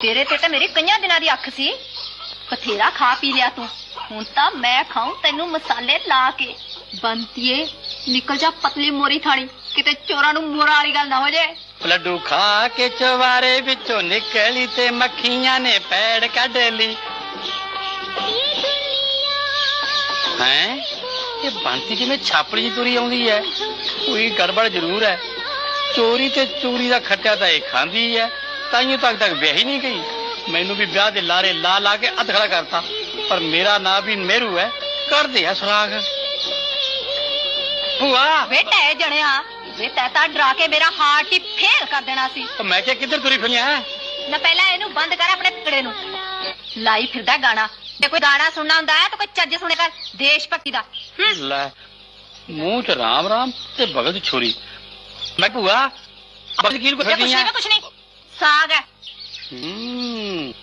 ਤੇਰੇ ਤੇ ਤਾਂ ਮੇਰੀ ਕਈਆਂ ਦਿਨਾਂ ਦੀ ਅੱਖ ਸੀ। ਬਥੇਰਾ ਖਾ ਪੀ ਲਿਆ ਤੂੰ। ਹੁਣ ਤਾਂ ਮੈਂ ਖਾਉਂ ਤੈਨੂੰ ਮਸਾਲੇ ਲਾ ਕੇ। ਬੰਤੀਏ, ਨਿਕਲ ਜਾ ਪਤਲੀ ਮੋਰੀ ਥਾਣੀ ਕਿਤੇ ਚੋਰਾਂ ਨੂੰ ਮੋਰਾ ਵਾਲੀ ਗੱਲ ਨਾ ਹੋ ਜੇ ਲੱਡੂ ਖਾ ਕੇ ਚਵਾਰੇ ਵਿੱਚੋਂ ਨਿਕਲੀ ਤੇ ਮੱਖੀਆਂ ਨੇ ਪੈੜ ਕੱਢ ਲਈ। ਹੈ? ਇਹ ਬੰਤੀ ਜਿਵੇਂ ਛਾਪੜੀ ਜਿਹੀ ਤੁਰੀ ਆਉਂਦੀ ਹੈ? ਕੋਈ ਗੜਬੜ ਜ਼ਰੂਰ ਹੈ। ਚੋਰੀ ਤੇ ਚੋਰੀ ਦਾ ਖੱਟਿਆ ਤਾਂ ਇਹ ਖਾਂਦੀ ਹੈ। ਤਾਈਓ ਤੱਕ ਤੱਕ ਵਿਆਹੀ ਨਹੀਂ ਗਈ। ਮੈਨੂੰ ਵੀ ਵਿਆਹ ਦੇ ਲਾਰੇ ਲਾ ਲਾ ਕੇ ਅਧਖੜਾ ਕਰਤਾ। ਪਰ ਮੇਰਾ ਨਾਂ ਵੀ ਮੇਰੂ ਹੈ। ਕਰਦੇ ਆ ਸੁਰਾਗ। ਭੂਆ! ਵੇ ਟੈ ਜਣਿਆ ਵੇ ਤੈ ਤਾਂ ਡਰਾ ਕੇ ਮੇਰਾ ਹਾਰਟ ਹੀ ਫੇਲ ਕਰ ਦੇਣਾ ਸੀ। ਉਹ ਮੈਂ ਕਿਹਾ ਕਿੱਧਰ ਤੁਰੀ ਫਿਰੀਆਂ ਹੈ? ਨਾ ਪਹਿਲਾਂ ਇਹਨੂੰ ਬੰਦ ਕਰ ਆਪਣੇ ਟਿਕੜੇ ਨੂੰ। ਲਾਈ ਫਿਰਦਾ ਗਾਣਾ। ਜੇ ਕੋਈ ਗਾਣਾ ਸੁਣਨਾ ਹੁੰਦਾ ਹੈ ਤਾਂ ਕੋਈ ਚੱਜ ਸੁਣੇ ਕਰ। ਦੇਸ਼ ਭਗਤੀ ਦਾ। ਲੈ ਮੂੰਹ ਚ ਰਾਮ ਰਾਮ ਤੇ ਬਗਲ ਚ ਛੁਰੀ। ਮੈਂ ਭੂਆ ਬਸ ਕੀ ਕੋ ਇਹ ਕੁਛ ਨਹੀਂ ਕੁਛ ਨਹੀਂ। ਸਾਗ ਹੈ। ਹੂੰ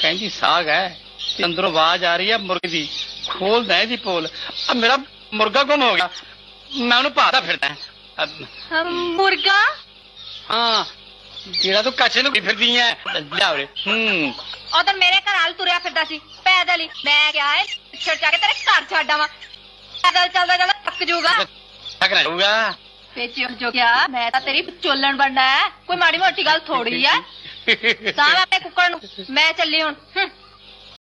ਕਹਿੰਦੀ ਸਾਗ ਹੈ। ਤੇ ਅੰਦਰੋਂ ਆਵਾਜ਼ ਆ ਰਹੀ ਹੈ ਮੁਰਗੇ ਦੀ। ਖੋਲਦਾ ਇਹਦੀ ਪੋਲ। ਆ ਮੇਰਾ ਮੁਰਗਾ ਗੁੰਮ ਹੋ ਗਿਆ। ਮੈਂ ਉਹਨੂੰ ਭਾਦਾ ਫਿਰਦਾ ਹਮ, ਮੁਰਗਾ? ਹਾਂ ਜਿਹੜਾ ਤੂੰ ਕੱਛੇ ਨੂੰ ਫਿਰਦੀ ਐ ਲਿਆ ਉਰੇ। ਹੂੰ। ਉਧਰ ਮੇਰੇ ਘਰ ਹਾਲ ਤੁਰਿਆ ਫਿਰਦਾ ਸੀ। ਪੈਦਲ ਹੀ। ਮੈਂ ਕਿਹਾ ਏ ਛੱਡ ਜਾ ਕੇ ਤੇਰੇ ਘਰ ਛੱਡ ਆਵਾਂ। ਪੈਦਲ ਚੱਲਦਾ ਚੱਲਦਾ ਥੱਕ ਜਾਊਗਾ ਥੱਕ ਨਾ ਜਾਊਗਾ। ਵਿੱਚ ਜੋ ਗਿਆ ਮੈਂ ਤਾਂ ਤੇਰੀ ਚੋਲਣ ਬਣਨਾ ਹੈ। ਕੋਈ ਮਾੜੀ ਮੋਟੀ ਗੱਲ ਥੋੜੀ ਤਾਂ ਮੈਂ ਆਪਣੇ ਕੁੱਕੜ ਨੂੰ। ਮੈਂ ਚੱਲੀ ਹੁਣ।